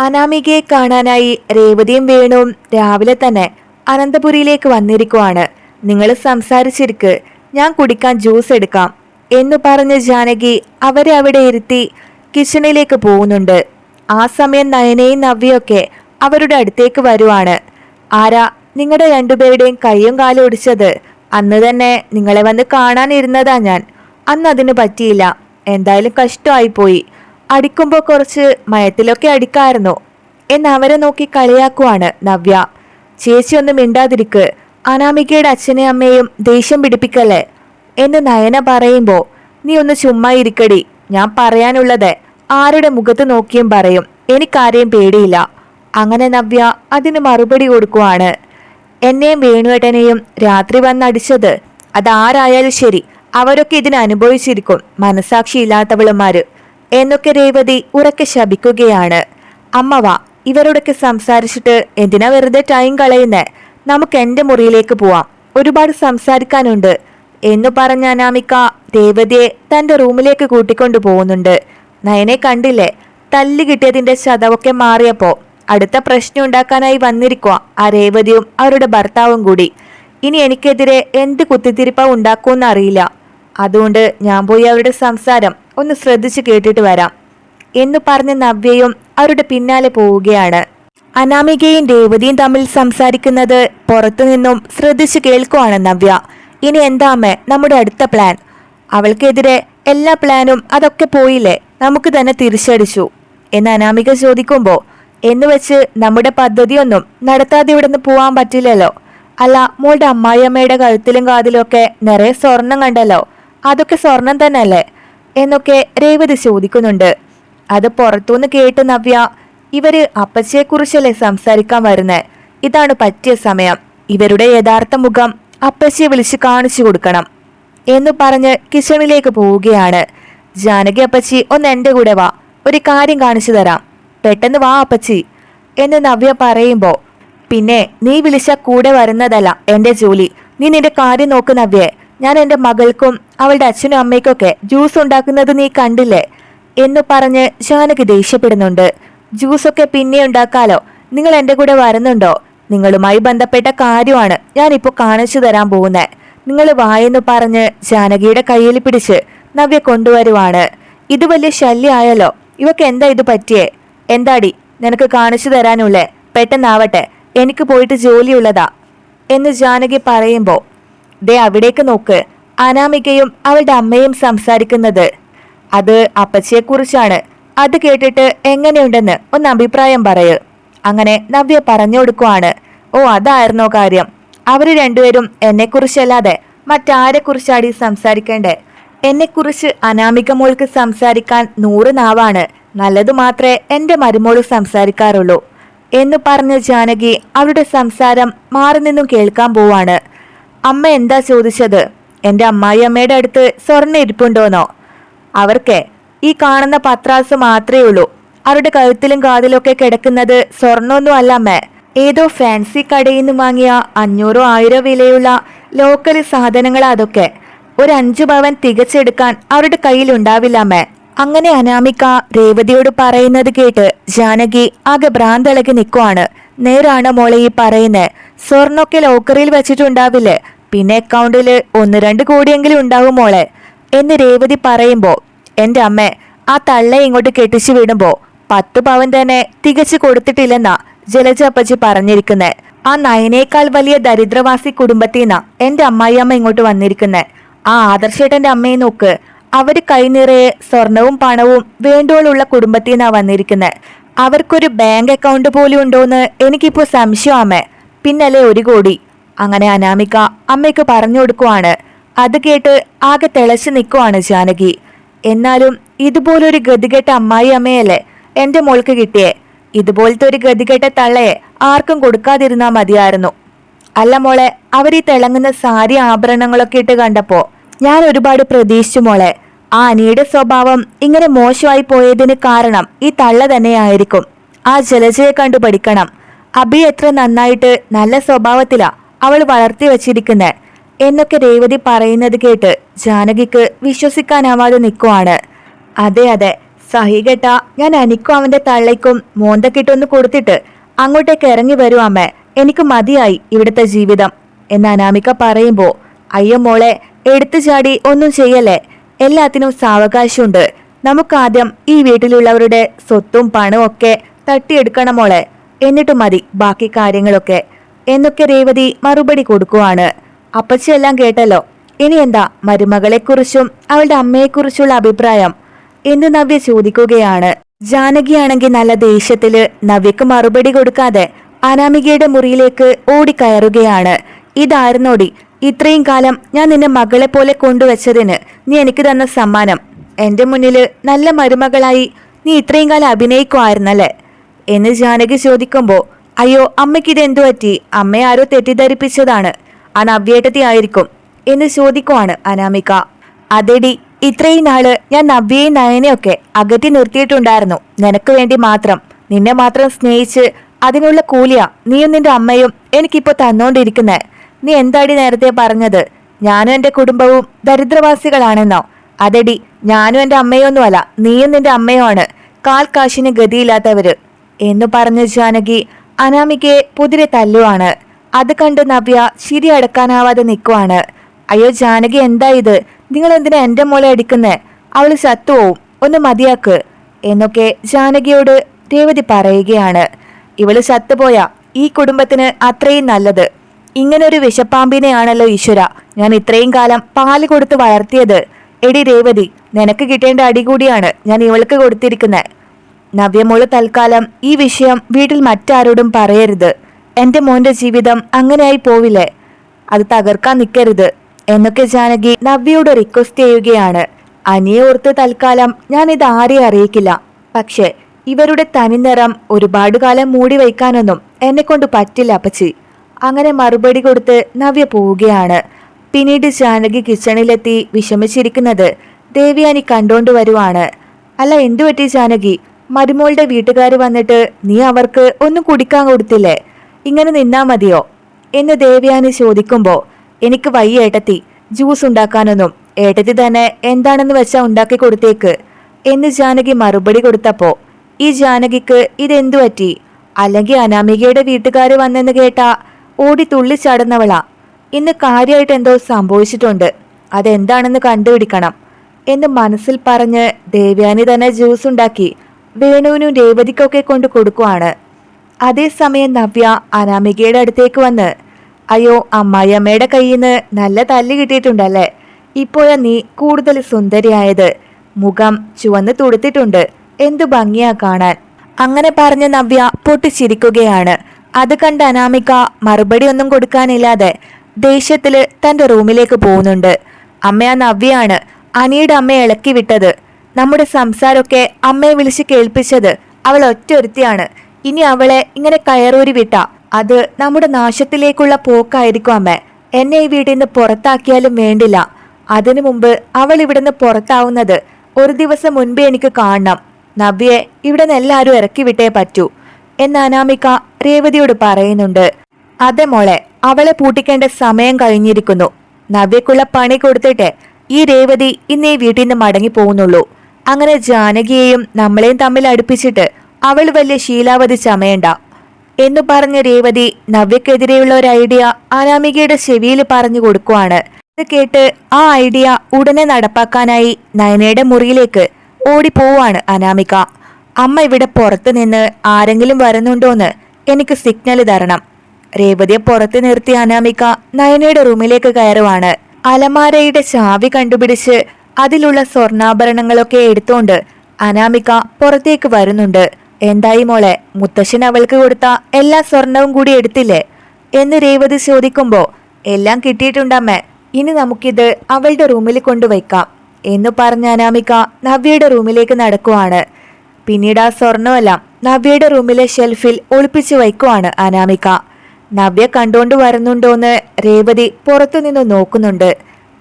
അനാമികയെ കാണാനായി രേവതിയും വേണുവും രാവിലെ തന്നെ അനന്തപുരിയിലേക്ക് വന്നിരിക്കുവാണ്. നിങ്ങൾ സംസാരിച്ചിരിക്ക്. ഞാൻ കുടിക്കാൻ ജ്യൂസ് എടുക്കാം എന്നു പറഞ്ഞ് ജാനകി അവരെ അവിടെ ഇരുത്തി കിച്ചണിലേക്ക് പോകുന്നുണ്ട്. ആ സമയം നയനയും നവ്യൊക്കെ അവരുടെ അടുത്തേക്ക് വരുവാണ്. ആരാ നിങ്ങളുടെ രണ്ടുപേരുടെയും കൈയും കാലും ഒടിച്ചത്? അന്ന് തന്നെ നിങ്ങളെ വന്ന് കാണാനിരുന്നതാ ഞാൻ. അന്ന് അതിന് പറ്റിയില്ല. എന്തായാലും കഷ്ടമായിപ്പോയി. പോയി അടിക്കുമ്പോൾ കുറച്ച് മയത്തിലൊക്കെ അടിക്കായിരുന്നു. എന്ന് അവരെ നോക്കി കളിയാക്കുവാണ് നവ്യ. ചേച്ചി ഒന്നും മിണ്ടാതിരിക്ക്. അനാമികയുടെ അച്ഛനെയും അമ്മയും ദേഷ്യം പിടിപ്പിക്കല്ലേ? എന്ന് നയന പറയുമ്പോൾ നീ ഒന്ന് ചുമ്മാ ഇരിക്കടി. ഞാൻ പറയാനുള്ളത് ആരുടെ മുഖത്ത് നോക്കിയും പറയും. എനിക്കാരെയും പേടിയില്ല. അങ്ങനെ നവ്യ അതിന് മറുപടി കൊടുക്കുവാണ്. എന്നെയും വേണുവേട്ടനെയും രാത്രി വന്നടിച്ചത് അതാരായാലും ശരി. അവരൊക്കെ ഇതിന് അനുഭവിച്ചിരിക്കും. മനസാക്ഷിയില്ലാത്തവളുമാര് എന്നൊക്കെ രേവതി ഉറക്കെ ശപിക്കുകയാണ്. അമ്മവ ഇവരോടൊക്കെ സംസാരിച്ചിട്ട് എന്തിനാ വെറുതെ ടൈം കളയുന്നേ? നമുക്ക് എന്റെ മുറിയിലേക്ക് പോവാം. ഒരുപാട് സംസാരിക്കാനുണ്ട്. എന്നു പറഞ്ഞ അനാമിക രേവതിയെ തന്റെ റൂമിലേക്ക് കൂട്ടിക്കൊണ്ടു പോകുന്നുണ്ട്. നയനെ കണ്ടില്ലേ? തല്ലി കിട്ടിയതിന്റെ ശതവൊക്കെ മാറിയപ്പോ അടുത്ത പ്രശ്നം ഉണ്ടാക്കാനായി വന്നിരിക്കുക ആ രേവതിയും അവരുടെ ഭർത്താവും കൂടി. ഇനി എനിക്കെതിരെ എന്ത് കുത്തിത്തിരിപ്പ ഉണ്ടാക്കുമെന്ന് അറിയില്ല. അതുകൊണ്ട് ഞാൻ പോയി അവരുടെ സംസാരം ഒന്ന് ശ്രദ്ധിച്ചു കേട്ടിട്ട് വരാം എന്ന് പറഞ്ഞ നവ്യയും അവരുടെ പിന്നാലെ പോവുകയാണ്. അനാമികയും രേവതിയും തമ്മിൽ സംസാരിക്കുന്നത് പുറത്തു നിന്നും ശ്രദ്ധിച്ചു കേൾക്കുവാണ് നവ്യ. ഇനി എന്താമേ നമ്മുടെ അടുത്ത പ്ലാൻ അവൾക്കെതിരെ എല്ലാ പ്ലാനും അതൊക്കെ പോയില്ലേ? നമുക്ക് തന്നെ തിരിച്ചടിച്ചു. എന്ന് അനാമിക ചോദിക്കുമ്പോൾ എന്ന് വെച്ച് നമ്മുടെ പദ്ധതിയൊന്നും നടത്താതെ ഇവിടെ നിന്ന് പോവാൻ പറ്റില്ലല്ലോ. അല്ല മോളുടെ അമ്മായിയമ്മയുടെ കഴുത്തിലും കാതിലും ഒക്കെ നിറയെ സ്വർണം കണ്ടല്ലോ. അതൊക്കെ സ്വർണം തന്നെയല്ലേ? എന്നൊക്കെ രേവതി ചോദിക്കുന്നുണ്ട്. അത് പുറത്തുനിന്ന് കേട്ട് നവ്യ ഇവർ അപ്പച്ചയെ കുറിച്ചല്ലേ സംസാരിക്കാൻ വരുന്നത് ഇതാണ് പറ്റിയ സമയം. ഇവരുടെ യഥാർത്ഥ മുഖം അപ്പച്ചയെ വിളിച്ച് കാണിച്ചു കൊടുക്കണം. എന്ന് പറഞ്ഞ് കിച്ചണിലേക്ക് പോവുകയാണ്. ജാനകി അപ്പച്ചി ഒന്ന് എന്റെ കൂടെ വാ. ഒരു കാര്യം കാണിച്ചു തരാം. പെട്ടെന്ന് വാ അപ്പച്ചി. എന്ന് നവ്യ പറയുമ്പോ പിന്നെ നീ വിളിച്ച കൂടെ വരുന്നതല്ല എന്റെ ജോലി. നീ നിന്റെ കാര്യം നോക്ക് നവ്യേ. ഞാൻ എന്റെ മകൾക്കും അവളുടെ അച്ഛനും അമ്മയ്ക്കൊക്കെ ജ്യൂസ് ഉണ്ടാക്കുന്നത് നീ കണ്ടില്ലേ? എന്ന് പറഞ്ഞ് ഷാനക്ക് ദേഷ്യപ്പെടുന്നുണ്ട്. ജ്യൂസൊക്കെ പിന്നെ ഉണ്ടാക്കാലോ? നിങ്ങൾ എന്റെ കൂടെ വരുന്നുണ്ടോ? നിങ്ങളുമായി ബന്ധപ്പെട്ട കാര്യമാണ് ഞാനിപ്പോൾ കാണിച്ചു തരാൻ പോകുന്നത് നിങ്ങൾ വായെന്ന് പറഞ്ഞ് ജാനകിയുടെ കയ്യിൽ പിടിച്ച് നവ്യ കൊണ്ടുവരുവാണ്. ഇത് വലിയ ശല്യമായല്ലോ ഇവക്ക് എന്താ ഇത് പറ്റിയേ? എന്താടി? നിനക്ക് കാണിച്ചു തരാനുള്ളേ? പെട്ടെന്നാവട്ടെ. എനിക്ക് പോയിട്ട് ജോലിയുള്ളതാ. എന്ന് ജാനകി പറയുമ്പോ ദേ അവിടേക്ക് നോക്ക്. അനാമികയും അവളുടെ അമ്മയും സംസാരിക്കുന്നത്. അത് അപ്പച്ചിയെക്കുറിച്ചാണ്. അത് കേട്ടിട്ട് എങ്ങനെയുണ്ടെന്ന് ഒന്ന് അഭിപ്രായം പറയ്. അങ്ങനെ നവ്യ പറഞ്ഞു കൊടുക്കുവാണ് ഓ അതായിരുന്നോ കാര്യം? അവർ രണ്ടുപേരും എന്നെക്കുറിച്ചല്ലാതെ മറ്റാരെക്കുറിച്ചാടി സംസാരിക്കേണ്ടേ? എന്നെക്കുറിച്ച് അനാമിക മോൾക്ക് സംസാരിക്കാൻ നൂറ് നാവാണ്. നല്ലതു മാത്രമേ എന്റെ മരുമോൾ സംസാരിക്കാറുള്ളൂ. എന്ന് പറഞ്ഞ ജാനകി അവരുടെ സംസാരം മാറി നിന്നും കേൾക്കാൻ പോവാണ്. അമ്മ എന്താ ചോദിച്ചത്? എന്റെ അമ്മായി അമ്മയുടെ അടുത്ത് സ്വർണ ഇരിപ്പുണ്ടോന്നോ? അവർക്ക് ഈ കാണുന്ന പത്രാസ് മാത്രമേ ഉള്ളൂ. അവരുടെ കഴുത്തിലും കാതിലൊക്കെ കിടക്കുന്നത് സ്വർണമൊന്നും അല്ല അമ്മേ. ഏതോ ഫാൻസി കടയിൽ നിന്ന് വാങ്ങിയ അഞ്ഞൂറോ ആയിരോ വിലയുള്ള ലോക്കൽ സാധനങ്ങൾ അതൊക്കെ. ഒരു അഞ്ചു ഭവൻ തികച്ചെടുക്കാൻ അവരുടെ കയ്യിൽ ഉണ്ടാവില്ല അമ്മ. അങ്ങനെ അനാമിക രേവതിയോട് പറയുന്നത് കേട്ട് ജാനകി ആകെ ഭ്രാന്തളകി നിൽക്കുവാണ്. നേരാണ് മോളെ ഈ പറയുന്നത് സ്വർണൊക്കെ ലോക്കറിൽ വെച്ചിട്ടുണ്ടാവില്ലേ? പിന്നെ അക്കൗണ്ടിൽ ഒന്ന് രണ്ട് കോടിയെങ്കിലും ഉണ്ടാവും മോളെ. എന്ന് രേവതി പറയുമ്പോൾ എന്റെ അമ്മ ആ തള്ള ഇങ്ങോട്ട് കെട്ടിച്ചു വിടുമ്പോൾ പത്ത് പവൻ തന്നെ തികച്ചു കൊടുത്തിട്ടില്ലെന്നാ ജലജ അപ്പച്ചി പറഞ്ഞിരിക്കുന്നത് ആ നയനേക്കാൾ വലിയ ദരിദ്രവാസി കുടുംബത്തിന്നാ എന്റെ അമ്മായിയമ്മ ഇങ്ങോട്ട് വന്നിരിക്കുന്നത് ആ ആദർശേട്ടന്റെ അമ്മയെ നോക്ക്. അവർ കൈനിറയെ സ്വർണവും പണവും വേണ്ടോളുള്ള കുടുംബത്തിന്നാ വന്നിരിക്കുന്നെ. അവർക്കൊരു ബാങ്ക് അക്കൗണ്ട് പോലും ഉണ്ടോന്ന് എനിക്കിപ്പോ സംശയമാമേ പിന്നല്ലേ ഒരു കോടി. അങ്ങനെ അനാമിക അമ്മയ്ക്ക് പറഞ്ഞു കൊടുക്കുവാണ്. അത് കേട്ട് ആകെ തിളച്ചു നിൽക്കുവാണ് ജാനകി. എന്നാലും ഇതുപോലൊരു ഗതികെട്ട അമ്മായി അമ്മയല്ലേ എന്റെ മോൾക്ക് കിട്ടിയേ? ഇതുപോലത്തെ ഒരു ഗതികെട്ട തള്ളയെ ആർക്കും കൊടുക്കാതിരുന്നാ മതിയായിരുന്നു. അല്ല മോളെ അവർ ഈ തിളങ്ങുന്ന സാരി ആഭരണങ്ങളൊക്കെ ഇട്ട് കണ്ടപ്പോ ഞാൻ ഒരുപാട് പ്രതീക്ഷിച്ചു മോളെ. ആ അനിയുടെ സ്വഭാവം ഇങ്ങനെ മോശമായി പോയതിന് കാരണം ഈ തള്ള തന്നെയായിരിക്കും. ആ ജലജയെ കണ്ടു പഠിക്കണം. അബി എത്ര നന്നായിട്ട് നല്ല സ്വഭാവത്തിലാ അവൾ വളർത്തി വച്ചിരിക്കുന്നത് എന്നൊക്കെ രേവതി പറയുന്നത് കേട്ട് ജാനകിക്ക് വിശ്വസിക്കാനാവാതെ നിൽക്കുവാണ് അതെ അതെ സഹികെട്ട ഞാൻ അനിക്കും അവന്റെ തള്ളയ്ക്കും മോന്തക്കിട്ടൊന്ന് കൊടുത്തിട്ട് അങ്ങോട്ടേക്ക് ഇറങ്ങി വരൂ അമ്മേ. എനിക്ക് മതിയായി ഇവിടുത്തെ ജീവിതം. എന്ന് അനാമിക പറയുമ്പോൾ അയ്യോ മോളെ എടുത്തു ചാടി ഒന്നും ചെയ്യല്ലേ? എല്ലാത്തിനും സാവകാശമുണ്ട്. നമുക്കാദ്യം ഈ വീട്ടിലുള്ളവരുടെ സ്വത്തും പണവും ഒക്കെ തട്ടിയെടുക്കണം മോളെ. എന്നിട്ട് മതി ബാക്കി കാര്യങ്ങളൊക്കെ. എന്നൊക്കെ രേവതി മറുപടി കൊടുക്കുവാണ്. അപ്പച്ചെല്ലാം കേട്ടല്ലോ. ഇനി എന്താ മരുമകളെക്കുറിച്ചും അവളുടെ അമ്മയെക്കുറിച്ചുള്ള അഭിപ്രായം? എന്ന് നവ്യ ചോദിക്കുകയാണ്. ജാനകിയാണെങ്കിൽ നല്ല ദേഷ്യത്തിൽ നവ്യക്ക് മറുപടി കൊടുക്കാതെ അനാമികയുടെ മുറിയിലേക്ക് ഓടിക്കയറുകയാണ്. ഇതായിരുന്നോടി ഇത്രയും കാലം ഞാൻ നിന്നെ മകളെ പോലെ കൊണ്ടുവച്ചതിന് നീ എനിക്ക് തന്ന സമ്മാനം. എന്റെ മുന്നിൽ നല്ല മരുമകളായി നീ ഇത്രയും കാലം അഭിനയിക്കുമായിരുന്നല്ലേ? എന്ന് ജാനകി ചോദിക്കുമ്പോൾ അയ്യോ അമ്മയ്ക്ക് ഇത് എന്തു പറ്റി? അമ്മയെ ആരോ തെറ്റിദ്ധരിപ്പിച്ചതാണ്. ആ നവ്യേട്ടത്തി ആയിരിക്കും. എന്ന് ചോദിക്കുവാണ് അനാമിക. അതെടി ഇത്രയും നാൾ ഞാൻ നവ്യയും നയനെയൊക്കെ അകറ്റി നിർത്തിയിട്ടുണ്ടായിരുന്നു. നിനക്ക് വേണ്ടി മാത്രം. നിന്നെ മാത്രം സ്നേഹിച്ച് അതിനുള്ള കൂലിയ നീയും നിന്റെ അമ്മയും എനിക്കിപ്പോ തന്നോണ്ടിരിക്കുന്നേ. നീ എന്താടി നേരത്തെ പറഞ്ഞത്? ഞാനും എന്റെ കുടുംബവും ദരിദ്രവാസികളാണെന്നോ? അതെടി ഞാനും എന്റെ അമ്മയൊന്നുമല്ല നീയും നിന്റെ അമ്മയുമാണ്. കാൽ കാശിന് ഗതിയില്ലാത്തവര്. എന്നു പറഞ്ഞു ജാനകി അനാമികയെ പുതിരെ തല്ലുവാണ്. അത് കണ്ട് നവ്യ ശരി അടക്കാനാവാതെ നിൽക്കുവാണ് അയ്യോ ജാനകി എന്താ ഇത്? നിങ്ങൾ എന്തിനാ എന്റെ മോളെ അടിക്കുന്നേ? അവൾ ചത്തുപോവും. ഒന്ന് മതിയാക്ക്. എന്നൊക്കെ ജാനകിയോട് രേവതി പറയുകയാണ്. ഇവൾ ചത്തുപോയ ഈ കുടുംബത്തിന് അത്രയും നല്ലത്. ഇങ്ങനൊരു വിഷപ്പാമ്പിനെയാണല്ലോ ഈശ്വര. ഞാൻ ഇത്രയും കാലം പാൽ കൊടുത്ത് വളർത്തിയത്. എടി രേവതി നിനക്ക് കിട്ടേണ്ട അടി കൂടിയാണ് ഞാൻ ഇവൾക്ക് കൊടുത്തിരിക്കുന്നത് നവ്യമോൾ തൽക്കാലം ഈ വിഷയം വീട്ടിൽ മറ്റാരോടും പറയരുത്. എന്റെ മോന്റെ ജീവിതം അങ്ങനെയായി പോവില്ലേ? അത് തകർക്കാൻ നിൽക്കരുത് എന്നൊക്കെ ജാനകി നവ്യയോട് റിക്വസ്റ്റ് ചെയ്യുകയാണ്. അനിയെ ഓർത്ത് തൽക്കാലം ഞാൻ ഇത് ആരെയും അറിയിക്കില്ല. പക്ഷേ ഇവരുടെ തനിനിറം ഒരുപാട് കാലം മൂടി വയ്ക്കാനൊന്നും എന്നെ കൊണ്ട് പറ്റില്ല അപ്പച്ചി. അങ്ങനെ മറുപടി കൊടുത്ത് നവ്യ പോവുകയാണ്. പിന്നീട് ജാനകി കിച്ചണിലെത്തി വിഷമിച്ചിരിക്കുന്നത്. ദേവയാനി കണ്ടോണ്ട് വരുവാണ്. അല്ല എന്തു പറ്റി ജാനകി? മരുമോളുടെ വീട്ടുകാർ വന്നിട്ട് നീ അവർക്ക് ഒന്നും കുടിക്കാൻ കൊടുത്തില്ലേ? ഇങ്ങനെ നിന്നാ മതിയോ? എന്ന് ദേവയാനി ചോദിക്കുമ്പോൾ എനിക്ക് വയ്യ ഏട്ടത്തി ജ്യൂസ് ഉണ്ടാക്കാനൊന്നും. ഏട്ടത്തി തന്നെ എന്താണെന്ന് വെച്ചാ ഉണ്ടാക്കി കൊടുത്തേക്ക്. എന്ന് ജാനകി മറുപടി കൊടുത്തപ്പോ ഈ ജാനകിക്ക് ഇതെന്തു പറ്റി? അല്ലെങ്കിൽ അനാമികയുടെ വീട്ടുകാർ വന്നെന്ന് കേട്ടാ ഓടി തുള്ളിച്ചാടുന്നവളാ. ഇന്ന് കാര്യമായിട്ട് എന്തോ സംഭവിച്ചിട്ടുണ്ട്. അതെന്താണെന്ന് കണ്ടുപിടിക്കണം എന്ന് മനസ്സിൽ പറഞ്ഞ് ദേവ്യാനി തന്നെ ജ്യൂസ് ഉണ്ടാക്കി വേണുവിനും രേവതിക്കൊക്കെ കൊണ്ട് കൊടുക്കുവാണ്. അതേസമയം നവ്യ അനാമികയുടെ അടുത്തേക്ക് വന്ന് അയ്യോ അമ്മായിയമ്മയുടെ കയ്യിൽ നിന്ന് നല്ല തല്ല് കിട്ടിയിട്ടുണ്ടല്ലേ? ഇപ്പോഴാ നീ കൂടുതൽ സുന്ദരിയായത്. മുഖം ചുവന്ന് തുടുത്തിട്ടുണ്ട്. എന്തു ഭംഗിയാ കാണാൻ. അങ്ങനെ പറഞ്ഞ നവ്യ പൊട്ടിച്ചിരിക്കുകയാണ്. അത് കണ്ട അനാമിക മറുപടി ഒന്നും കൊടുക്കാനില്ലാതെ ദേഷ്യത്തിൽ തന്റെ റൂമിലേക്ക് പോകുന്നുണ്ട്. അമ്മ ആ നവ്യയാണ് അനിയുടെ അമ്മയെ ഇളക്കി വിട്ടത്. നമ്മുടെ സംസാരമൊക്കെ അമ്മയെ വിളിച്ച് കേൾപ്പിച്ചത് അവൾ ഒറ്റൊരുത്തിയാണ് ഇനി അവളെ ഇങ്ങനെ കയറൂരി വിട്ട അത് നമ്മുടെ നാശത്തിലേക്കുള്ള പോക്കായിരിക്കും അമ്മ. എന്നെ ഈ വീട്ടിൽ നിന്ന് പുറത്താക്കിയാലും വേണ്ടില്ല. അതിനു മുമ്പ് അവൾ ഇവിടുന്ന് പുറത്താവുന്നത് ഒരു ദിവസം മുൻപേ എനിക്ക് കാണണം. നവ്യെ ഇവിടെ നിന്ന് എല്ലാവരും ഇറക്കി വിട്ടേ പറ്റൂ. എന്ന് അനാമിക രേവതിയോട് പറയുന്നുണ്ട്. അതെ മോളെ അവളെ പൂട്ടിക്കേണ്ട സമയം കഴിഞ്ഞിരിക്കുന്നു. നവ്യക്കുള്ള പണി കൊടുത്തിട്ട് ഈ രേവതി ഇന്ന് ഈ വീട്ടിൽ നിന്ന് മടങ്ങി പോകുന്നുള്ളൂ അങ്ങനെ ജാനകിയെയും നമ്മളെയും തമ്മിൽ അടുപ്പിച്ചിട്ട് അവൾ വലിയ ശീലാവധി ചമയണ്ട എന്നു പറഞ്ഞ രേവതി നവ്യക്കെതിരെയുള്ള ഒരു ഐഡിയ അനാമികയുടെ ചെവിയിൽ പറഞ്ഞു കൊടുക്കുവാണ്. ഇത് കേട്ട് ആ ഐഡിയ ഉടനെ നടപ്പാക്കാനായി നയനയുടെ മുറിയിലേക്ക് ഓടിപ്പോവാണ് അനാമിക. അമ്മ ഇവിടെ പുറത്തു നിന്ന് ആരെങ്കിലും വരുന്നുണ്ടോന്ന് എനിക്ക് സിഗ്നൽ തരണം. രേവതിയെ പുറത്ത് നിർത്തിയ അനാമിക നയനയുടെ റൂമിലേക്ക് കയറുവാണ്. അലമാരയുടെ ചാവി കണ്ടുപിടിച്ച് അതിലുള്ള സ്വർണാഭരണങ്ങളൊക്കെ എടുത്തോണ്ട് അനാമിക പുറത്തേക്ക് വരുന്നുണ്ട്. എന്തായി മോളെ മുത്തശ്ശൻ അവൾക്ക് കൊടുത്ത എല്ലാ സ്വർണവും കൂടി എടുത്തില്ലേ? എന്ന് രേവതി ചോദിക്കുമ്പോൾ എല്ലാം കിട്ടിയിട്ടുണ്ടമ്മേ ഇനി നമുക്കിത് അവളുടെ റൂമിൽ കൊണ്ടുവയ്ക്കാം എന്ന് പറഞ്ഞ അനാമിക നവ്യയുടെ റൂമിലേക്ക് നടക്കുവാണ്. പിന്നീട് ആ സ്വർണമെല്ലാം നവ്യയുടെ റൂമിലെ ഷെൽഫിൽ ഒളിപ്പിച്ചു വയ്ക്കുവാണ് അനാമിക. നവ്യ കണ്ടോണ്ട് വരുന്നുണ്ടോന്ന് രേവതി പുറത്തുനിന്ന് നോക്കുന്നുണ്ട്.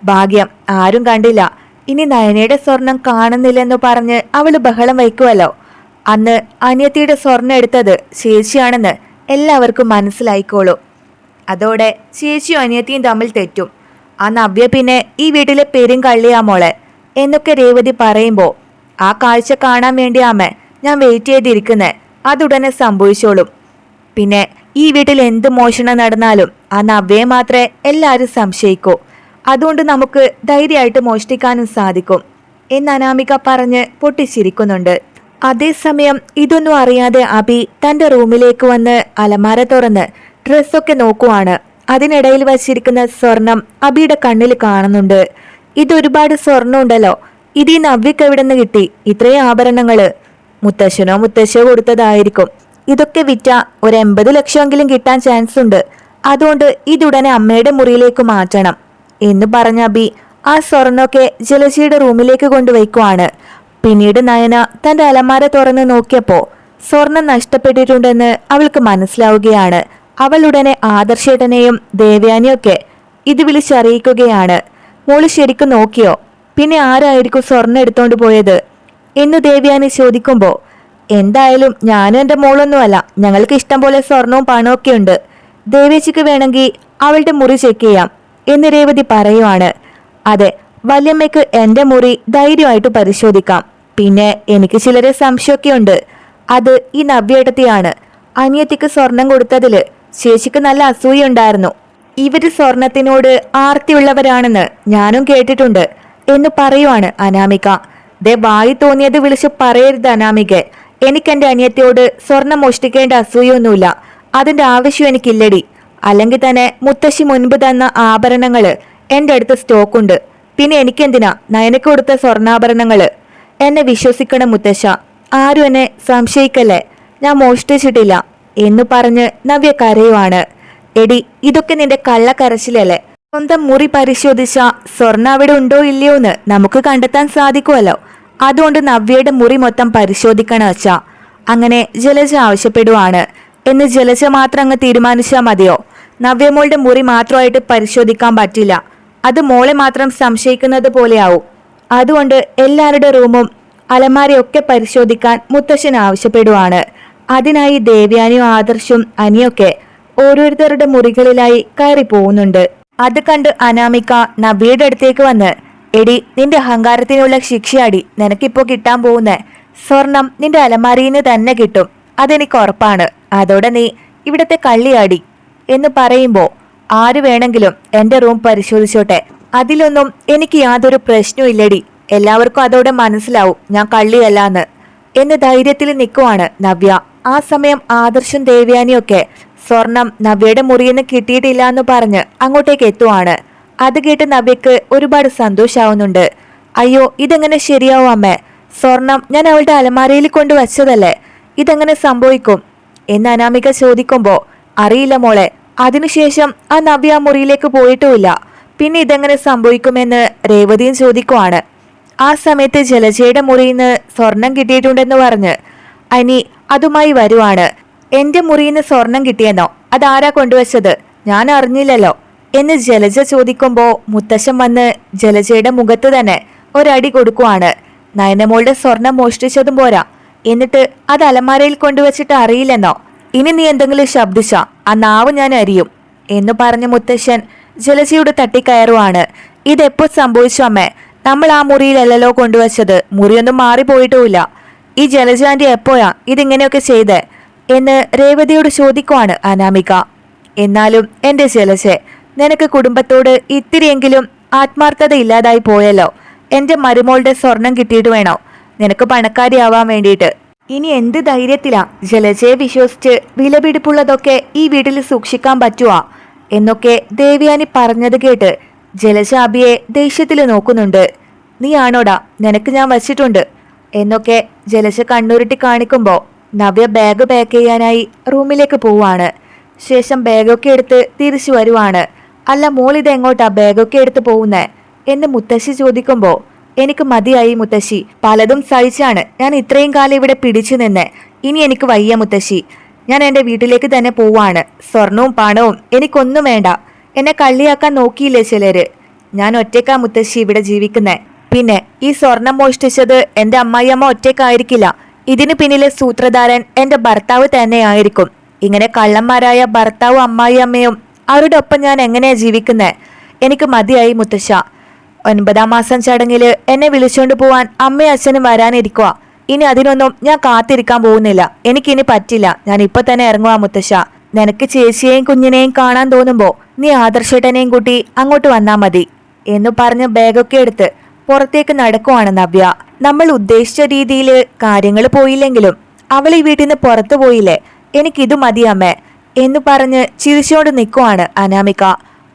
ഭാഗ്യം ആരും കണ്ടില്ല. ഇനി നയനയുടെ സ്വർണം കാണുന്നില്ലെന്ന് പറഞ്ഞ് അവൾ ബഹളം വയ്ക്കുമല്ലോ അന്ന് അനിയത്തിയുടെ സ്വർണം എടുത്തത് ചേച്ചിയാണെന്ന് എല്ലാവർക്കും മനസ്സിലായിക്കോളൂ. അതോടെ ചേച്ചിയും അനിയത്തിയും തമ്മിൽ തെറ്റും. ആ നവ്യ പിന്നെ ഈ വീട്ടിലെ പെരും കള്ളിയാ മോളെ എന്നൊക്കെ രേവതി പറയുമ്പോൾ ആ കാഴ്ച കാണാൻ വേണ്ടിയാമ ഞാൻ വെയിറ്റ് ചെയ്തിരിക്കുന്നേ. അതുടനെ സംഭവിച്ചോളും. പിന്നെ ഈ വീട്ടിൽ എന്ത് മോഷണം നടന്നാലും ആ നവ്യയെ മാത്രമേ എല്ലാവരും സംശയിക്കൂ. അതുകൊണ്ട് നമുക്ക് ധൈര്യമായിട്ട് മോഷ്ടിക്കാനും സാധിക്കും എന്ന് അനാമിക പറഞ്ഞ് പൊട്ടിച്ചിരിക്കുന്നുണ്ട്. അതേസമയം ഇതൊന്നും അറിയാതെ അബി തന്റെ റൂമിലേക്ക് വന്ന് അലമാര തുറന്ന് ഡ്രസ്സൊക്കെ നോക്കുവാണ്. അതിനിടയിൽ വച്ചിരിക്കുന്ന സ്വർണം അബിയുടെ കണ്ണിൽ കാണുന്നുണ്ട്. ഇതൊരുപാട് സ്വർണമുണ്ടല്ലോ. ഇത് ഈ നവ്യക്ക് എവിടെ നിന്ന് കിട്ടി? ഇത്രയും ആഭരണങ്ങൾ. മുത്തശ്ശനോ മുത്തശ്ശോ കൊടുത്തതായിരിക്കും. ഇതൊക്കെ വിറ്റ ഒരു എൺപത് ലക്ഷമെങ്കിലും കിട്ടാൻ ചാൻസ് ഉണ്ട് അതുകൊണ്ട് ഇതുടനെ അമ്മയുടെ മുറിയിലേക്ക് മാറ്റണം. എന്ന് പറഞ്ഞ അബി ആ സ്വർണമൊക്കെ ജലജിയുടെ റൂമിലേക്ക് കൊണ്ടുവയ്ക്കുവാണ്. പിന്നീട് നയന തന്റെ അലമാര തുറന്ന് നോക്കിയപ്പോ സ്വർണം നഷ്ടപ്പെട്ടിട്ടുണ്ടെന്ന് അവൾക്ക് മനസ്സിലാവുകയാണ്. അവൾ ഉടനെ ആദർശേട്ടനെയും ദേവയാനിയൊക്കെ ഇത് വിളിച്ചറിയിക്കുകയാണ്. മോൾ ശരിക്കും നോക്കിയോ? പിന്നെ ആരായിരിക്കും സ്വർണം എടുത്തോണ്ട് പോയത്? എന്ന് ദേവ്യാനി ചോദിക്കുമ്പോ എന്തായാലും ഞാനും എന്റെ മോളൊന്നുമല്ല. ഞങ്ങൾക്ക് ഇഷ്ടം പോലെ സ്വർണവും ഒക്കെ ഉണ്ട്. ദേവേച്ചിക്ക് വേണമെങ്കിൽ അവളുടെ മുറി ചെക്ക് ചെയ്യാം എന്ന് രേവതി പറയുവാണ്. അതെ വല്യമ്മയ്ക്ക് എന്റെ മുറി ധൈര്യമായിട്ട് പരിശോധിക്കാം. പിന്നെ എനിക്ക് ചിലരെ സംശയമൊക്കെ ഉണ്ട്. അത് ഈ നവ്യേട്ടത്തിയാണ്. അനിയത്തിക്ക് സ്വർണം കൊടുത്തതിൽ ശേഷിക്ക് നല്ല അസൂയുണ്ടായിരുന്നു ഇവർ സ്വർണത്തിനോട് ആർത്തിയുള്ളവരാണെന്ന് ഞാനും കേട്ടിട്ടുണ്ട്. എന്ന് പറയുവാണ് അനാമിക. ദേ വായി തോന്നിയത് വിളിച്ച് പറയരുത് അനാമികെ. എനിക്കെന്റെ അനിയത്തിയോട് സ്വർണം മോഷ്ടിക്കേണ്ട അസൂയൊന്നുമില്ല. അതിന്റെ ആവശ്യം എനിക്കില്ലടി. അല്ലെങ്കിൽ തന്നെ മുത്തശ്ശി മുൻപ് തന്ന ആഭരണങ്ങൾ എന്റെ അടുത്ത് സ്റ്റോക്കുണ്ട്. പിന്നെ എനിക്കെന്തിനാ നയനക്ക് കൊടുത്ത സ്വർണാഭരണങ്ങൾ എന്നെ വിശ്വസിക്കണം മുത്തശ്ശ ആരും എന്നെ സംശയിക്കല്ലേ? ഞാൻ മോഷ്ടിച്ചിട്ടില്ല എന്ന് പറഞ്ഞ് നവ്യ കരയുവാണ്. എടി ഇതൊക്കെ നിന്റെ കള്ളക്കരച്ചിലല്ലേ? സ്വന്തം മുറി പരിശോധിച്ച സ്വർണ അവിടെ ഉണ്ടോ ഇല്ലയോ എന്ന് നമുക്ക് കണ്ടെത്താൻ സാധിക്കുമല്ലോ. അതുകൊണ്ട് നവ്യയുടെ മുറി മൊത്തം പരിശോധിക്കണ അച്ഛാ. അങ്ങനെ ജലജ ആവശ്യപ്പെടുവാണ്. എന്ന് ജലജ മാത്രം അങ്ങ് തീരുമാനിച്ചാൽ മതിയോ? നവ്യമോളുടെ മുറി മാത്രമായിട്ട് പരിശോധിക്കാൻ പറ്റില്ല. അത് മോളെ മാത്രം സംശയിക്കുന്നത് പോലെയാവും. അതുകൊണ്ട് എല്ലാവരുടെ റൂമും അലമാരയൊക്കെ പരിശോധിക്കാൻ മുത്തശ്ശൻ ആവശ്യപ്പെടുവാണ്. അതിനായി ദേവ്യാനിയും ആദർശും അനിയൊക്കെ ഓരോരുത്തരുടെ മുറികളിലായി കയറി പോകുന്നുണ്ട് അത് കണ്ട് അനാമിക നബിയുടെ അടുത്തേക്ക് വന്ന് എടി നിന്റെ അഹങ്കാരത്തിനുള്ള ശിക്ഷയാടി. നിനക്കിപ്പോ കിട്ടാൻ പോകുന്ന സ്വർണം നിന്റെ അലമാരിയിൽ നിന്ന് തന്നെ കിട്ടും. അതെനിക്ക് ഉറപ്പാണ്. അതോടെ നീ ഇവിടത്തെ കള്ളിയാടി. എന്ന് പറയുമ്പോ ആര് വേണമെങ്കിലും എന്റെ റൂം പരിശോധിച്ചോട്ടെ. അതിലൊന്നും എനിക്ക് യാതൊരു പ്രശ്നവും ഇല്ലടി. എല്ലാവർക്കും അതോടെ മനസ്സിലാവും ഞാൻ കള്ളിയല്ലാന്ന്. എന്ന് ധൈര്യത്തിൽ നിൽക്കുവാണ് നവ്യ. ആ സമയം ആദർശം ദേവ്യാനിയൊക്കെ സ്വർണം നവ്യയുടെ മുറിയിൽ നിന്ന് കിട്ടിയിട്ടില്ല എന്ന് പറഞ്ഞ് അങ്ങോട്ടേക്ക് എത്തുവാണ്. അത് കേട്ട് നവ്യക്ക് ഒരുപാട് സന്തോഷാവുന്നുണ്ട്. അയ്യോ ഇതെങ്ങനെ ശരിയാവും അമ്മേ? സ്വർണം ഞാൻ അവളുടെ അലമാരയിൽ കൊണ്ട് വച്ചതല്ലേ ഇതെങ്ങനെ സംഭവിക്കും? എന്ന് അനാമിക ചോദിക്കുമ്പോൾ അറിയില്ല മോളെ അതിനുശേഷം ആ നവ്യ ആ മുറിയിലേക്ക് പോയിട്ടുമില്ല. പിന്നെ ഇതെങ്ങനെ സംഭവിക്കുമെന്ന് രേവതിയും ചോദിക്കുവാണ്. ആ സമയത്ത് ജലജയുടെ മുറിയിൽ നിന്ന് സ്വർണം കിട്ടിയിട്ടുണ്ടെന്ന് പറഞ്ഞ് അനി അതുമായി വരുവാണ്. എന്റെ മുറിയിൽ നിന്ന് സ്വർണം കിട്ടിയെന്നോ? അതാരാ കൊണ്ടുവച്ചത്? ഞാൻ അറിഞ്ഞില്ലല്ലോ. എന്ന് ജലജ ചോദിക്കുമ്പോ മുത്തശ്ശൻ വന്ന് ജലജയുടെ മുഖത്ത് തന്നെ ഒരടി കൊടുക്കുവാണ്. നയനമോളുടെ സ്വർണം മോഷ്ടിച്ചതും പോരാ. എന്നിട്ട് അത് അലമാരയിൽ കൊണ്ടുവച്ചിട്ട് അറിയില്ലെന്നോ? ഇനി നീ എന്തെങ്കിലും ശബ്ദിച്ച ആ നാവ് ഞാൻ അരിയും എന്ന് പറഞ്ഞ മുത്തശ്ശൻ ജലജയുടെ തട്ടിക്കയറുവാണ് ഇതെപ്പോ സംഭവിച്ചു അമ്മേ? നമ്മൾ ആ മുറിയിലല്ലല്ലോ കൊണ്ടുവച്ചത്. മുറിയൊന്നും മാറിപ്പോയിട്ടുമില്ല. ഈ ജലജാന്റെ എപ്പോഴാ ഇതിങ്ങനെയൊക്കെ ചെയ്തേ? എന്ന് രേവതിയോട് ചോദിക്കുവാണ് അനാമിക. എന്നാലും എന്റെ ശിലശെ നിനക്ക് കുടുംബത്തോട് ഇത്തിരിയെങ്കിലും ആത്മാർത്ഥത ഇല്ലാതായി പോയല്ലോ. എന്റെ മരുമോളുടെ സ്വർണം കിട്ടിയിട്ട് വേണോ? നിനക്ക് പണക്കാരിയാവാൻ വേണ്ടിയിട്ട്. ഇനി എന്ത് ധൈര്യത്തിലാ ജലജയെ വിശ്വസിച്ച് വിലപിടിപ്പുള്ളതൊക്കെ ഈ വീട്ടിൽ സൂക്ഷിക്കാൻ പറ്റുവാ? എന്നൊക്കെ ദേവ്യാനി പറഞ്ഞത് കേട്ട് ജലജ അബിയെ ദേഷ്യത്തിൽ നോക്കുന്നുണ്ട്. നീ ആണോടാ നിനക്ക് ഞാൻ വച്ചിട്ടുണ്ട്. എന്നൊക്കെ ജലജ കണ്ണുരുട്ടി കാണിക്കുമ്പോ നവ്യ ബാഗ് പാക്ക് ചെയ്യാനായി റൂമിലേക്ക് പോവാണ്. ശേഷം ബാഗൊക്കെ എടുത്ത് തിരിച്ചു വരുവാണ്. അല്ല മോളിത് എങ്ങോട്ടാ ബാഗൊക്കെ എടുത്ത് പോകുന്നേ? എന്ന് മുത്തശ്ശി ചോദിക്കുമ്പോൾ എനിക്ക് മതിയായി മുത്തശ്ശി. പലതും സഹിച്ചാണ്. ഞാൻ ഇത്രയും കാലം ഇവിടെ പിടിച്ചു നിന്നെ. ഇനി എനിക്ക് വയ്യ മുത്തശ്ശി. ഞാൻ എന്റെ വീട്ടിലേക്ക് തന്നെ പോവാണ്. സ്വർണവും പണവും എനിക്കൊന്നും വേണ്ട. എന്നെ കള്ളിയാക്കാൻ നോക്കിയില്ലേ ചിലര്? ഞാൻ ഒറ്റയ്ക്കാ മുത്തശ്ശി ഇവിടെ ജീവിക്കുന്നേ. പിന്നെ ഈ സ്വർണം മോഷ്ടിച്ചത് എന്റെ അമ്മായിയമ്മ ഒറ്റയ്ക്കായിരിക്കില്ല. ഇതിന് പിന്നിലെ സൂത്രധാരൻ എന്റെ ഭർത്താവ് തന്നെയായിരിക്കും. ഇങ്ങനെ കള്ളന്മാരായ ഭർത്താവും അമ്മായിയമ്മയും അവരുടെ ഒപ്പം ഞാൻ എങ്ങനെയാ ജീവിക്കുന്നത് എനിക്ക് മതിയായി മുത്തശ്ശ. ഒൻപതാം മാസം ചടങ്ങിൽ എന്നെ വിളിച്ചുകൊണ്ട് പോവാൻ അമ്മയും അച്ഛനും വരാനിരിക്കുക ഇനി അതിനൊന്നും ഞാൻ കാത്തിരിക്കാൻ പോകുന്നില്ല. എനിക്കിനി പറ്റില്ല. ഞാൻ ഇപ്പൊ തന്നെ ഇറങ്ങുക മുത്തശ്ശ. നിനക്ക് ചേച്ചിയെയും കുഞ്ഞിനെയും കാണാൻ തോന്നുമ്പോ നീ ആദർശേട്ടനെയും കൂട്ടി അങ്ങോട്ട് വന്നാൽ മതി. എന്ന് പറഞ്ഞ് ബാഗൊക്കെ എടുത്ത് പുറത്തേക്ക് നടക്കുവാണ് നവ്യ. നമ്മൾ ഉദ്ദേശിച്ച രീതിയിൽ കാര്യങ്ങൾ പോയില്ലെങ്കിലും അവൾ ഈ വീട്ടിൽ നിന്ന് പുറത്തു പോയില്ലേ? എനിക്കിത് മതി അമ്മേ എന്ന് പറഞ്ഞ് ചിരിച്ചുകൊണ്ട് നിൽക്കുവാണ് അനാമിക.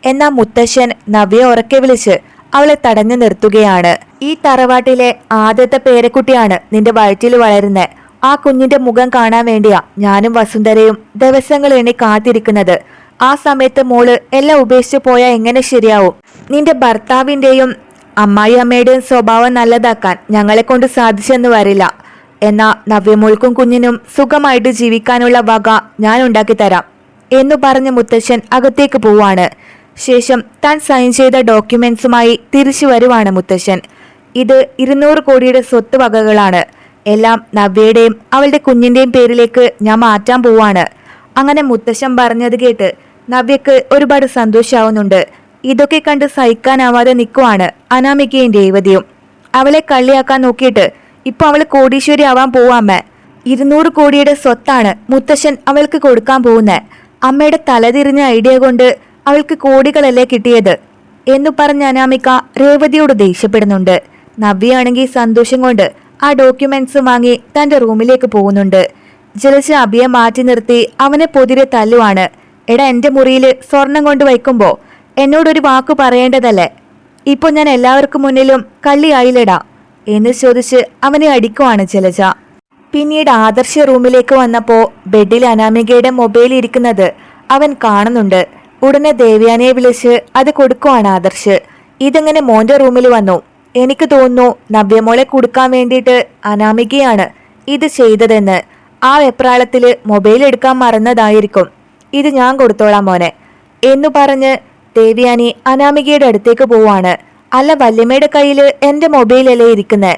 എന്നാ മുത്തശ്ശൻ നവ്യ ഉറക്കെ വിളിച്ച് അവളെ തടഞ്ഞു നിർത്തുകയാണ്. ഈ തറവാട്ടിലെ ആദ്യത്തെ പേരക്കുട്ടിയാണ് നിന്റെ വയറ്റിൽ വളരുന്നത് ആ കുഞ്ഞിന്റെ മുഖം കാണാൻ വേണ്ടിയാ ഞാനും വസുന്ധരയും ദിവസങ്ങൾ എണ്ണി കാത്തിരിക്കുന്നത്. ആ സമയത്ത് മോൾ എല്ലാം ഉപേക്ഷിച്ച് പോയാൽ എങ്ങനെ ശരിയാവും? നിന്റെ ഭർത്താവിന്റെയും അമ്മായി അമ്മയുടെയും സ്വഭാവം നല്ലതാക്കാൻ ഞങ്ങളെ കൊണ്ട് സാധിച്ചെന്ന് വരില്ല. എന്നാ നവ്യമോൾക്കും കുഞ്ഞിനും സുഖമായിട്ട് ജീവിക്കാനുള്ള വക ഞാൻ ഉണ്ടാക്കി തരാം എന്നു പറഞ്ഞ് മുത്തശ്ശൻ അകത്തേക്ക് പോവാണ്. ശേഷം താൻ സൈൻ ചെയ്ത ഡോക്യുമെന്റ്സുമായി തിരിച്ചു വരുവാണ് മുത്തശ്ശൻ. ഇത് ഇരുന്നൂറ് കോടിയുടെ സ്വത്ത് വകകളാണ്. എല്ലാം നവ്യയുടെയും അവളുടെ കുഞ്ഞിന്റെയും പേരിലേക്ക് ഞാൻ മാറ്റാൻ പോവാണ്. അങ്ങനെ മുത്തശ്ശൻ പറഞ്ഞത് കേട്ട് നവ്യക്ക് ഒരുപാട് സന്തോഷാവുന്നുണ്ട്. ഇതൊക്കെ കണ്ട് സഹിക്കാനാവാതെ നിൽക്കുവാണ് അനാമികയും രേവതിയും അവളെ കള്ളിയാക്കാൻ നോക്കിയിട്ട് ഇപ്പൊ അവൾ കോടീശ്വരി ആവാൻ പോവാമ്മ ഇരുന്നൂറ് കോടിയുടെ സ്വത്താണ് മുത്തശ്ശൻ അവൾക്ക് കൊടുക്കാൻ പോകുന്നത് അമ്മയുടെ തലതിരിഞ്ഞ ഐഡിയ കൊണ്ട് അവൾക്ക് കോടികളല്ലേ കിട്ടിയത് എന്നു പറഞ്ഞ അനാമിക രേവതിയോട് ദേഷ്യപ്പെടുന്നുണ്ട്. നവ്യയാണെങ്കിൽ സന്തോഷം കൊണ്ട് ആ ഡോക്യുമെന്റ്സ് വാങ്ങി തന്റെ റൂമിലേക്ക് പോകുന്നുണ്ട്. ജലജ അഭിയെ മാറ്റി നിർത്തി അവനെ പൊതിരെ തല്ലുവാണ്. എടാ എന്റെ മുറിയിൽ സ്വർണം കൊണ്ട് വയ്ക്കുമ്പോ എന്നോടൊരു വാക്ക് പറയേണ്ടതല്ലേ? ഇപ്പോൾ ഞാൻ എല്ലാവർക്കും മുന്നിലും കള്ളിയായില്ലടാ എന്ന് ചോദിച്ച് അവനെ അടിക്കുവാണ് ജലജ. പിന്നീട് ആദർശ റൂമിലേക്ക് വന്നപ്പോൾ ബെഡിൽ അനാമികയുടെ മൊബൈൽ ഇരിക്കുന്നത് അവൻ കാണുന്നുണ്ട്. ഉടനെ ദേവ്യാനയെ വിളിച്ച് അത് കൊടുക്കുവാണ് ആദർശ്. ഇതെങ്ങനെ മോന്റെ റൂമിൽ വന്നു? എനിക്ക് തോന്നുന്നു നവ്യമോളെ കൊടുക്കാൻ വേണ്ടിയിട്ട് അനാമികയാണ് ഇത് ചെയ്തതെന്ന്. ആ വെപ്രാളത്തിൽ മൊബൈൽ എടുക്കാൻ മറന്നതായിരിക്കും. ഇത് ഞാൻ കൊടുത്തോളാം മോനെ എന്നു പറഞ്ഞ് ദേവ്യാനി അനാമികയുടെ അടുത്തേക്ക് പോവാണ്. അല്ല വല്യമ്മയുടെ കയ്യിൽ എന്റെ മൊബൈലല്ലേ ഇരിക്കുന്നത്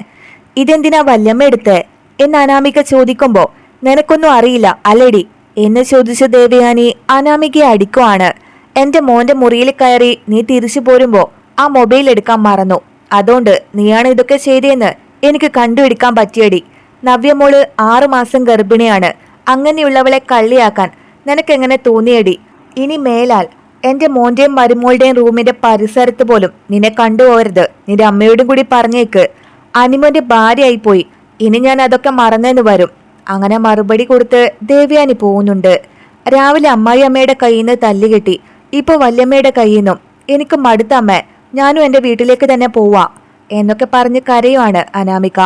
ഇതെന്തിനാ വല്യമ്മ എടുത്ത്? എന്ന് അനാമിക ചോദിക്കുമ്പോ നിനക്കൊന്നും അറിയില്ല അല്ലടി. എന്ന് ചോദിച്ച ദേവയാനി അനാമികയെ അടിക്കുവാണ്. എന്റെ മോന്റെ മുറിയിൽ കയറി നീ തിരിച്ചു പോരുമ്പോ ആ മൊബൈൽ എടുക്കാൻ മറന്നു. അതുകൊണ്ട് നീയാണ് ഇതൊക്കെ ചെയ്തതെന്ന് എനിക്ക് കണ്ടുപിടിക്കാൻ പറ്റിയടി. നവ്യമോൾ ആറുമാസം ഗർഭിണിയാണ്. അങ്ങനെയുള്ളവളെ കള്ളിയാക്കാൻ നിനക്കെങ്ങനെ തോന്നിയടി? ഇനി മേലാൽ എന്റെ മോന്റെയും മരുമോളുടെയും റൂമിന്റെ പരിസരത്ത് പോലും നിന്നെ കണ്ടുപോകരുത് നിന്റെ അമ്മയോടും കൂടി പറഞ്ഞേക്ക്. അനിമോന്റെ ഭാര്യയായി പോയി ഇനി ഞാൻ അതൊക്കെ മറന്നെന്ന് വരും. അങ്ങനെ മറുപടി കൊടുത്ത് ദേവ്യാനി പോകുന്നുണ്ട്. രാവിലെ അമ്മായി അമ്മയുടെ കയ്യിൽ നിന്ന് തല്ലുകെട്ടി ഇപ്പൊ വല്യമ്മയുടെ കയ്യിൽ നിന്നും എനിക്ക് മടുത്ത അമ്മ ഞാനും എന്റെ വീട്ടിലേക്ക് തന്നെ പോവാ എന്നൊക്കെ പറഞ്ഞ് കരയുവാണ് അനാമിക.